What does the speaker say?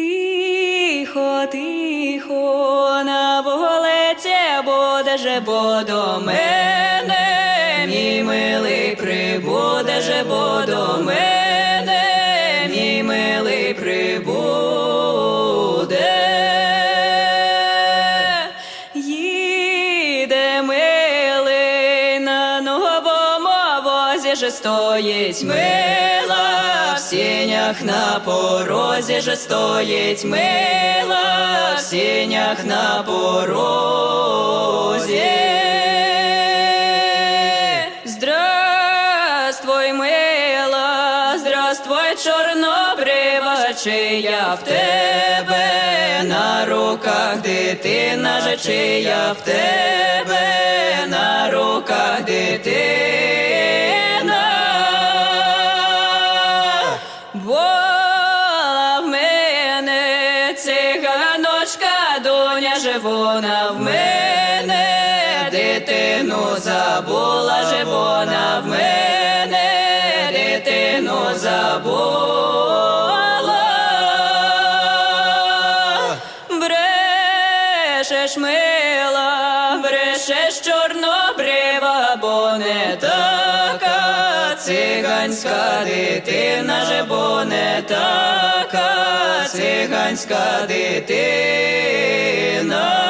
Тихо, тихо, на вулиці буде бо до мене, мій милий прибуде же бо до мене, мій милий прибуде. Їде милий на новому возі же стоїть мила, в сінях на порозі же стоїть мила, в сінях на порозі. Здравствуй, мила, здравствуй, чорнобрива, чи я в тебе на руках дитина же, чи я в тебе на руках дитина. Доня же вона в мене, дитину забула же вона в мене, дитину забула. Брешеш, мила, брешеш чорнобрива, бо не така циганська дитина же, бо не така циганська дитина. enough.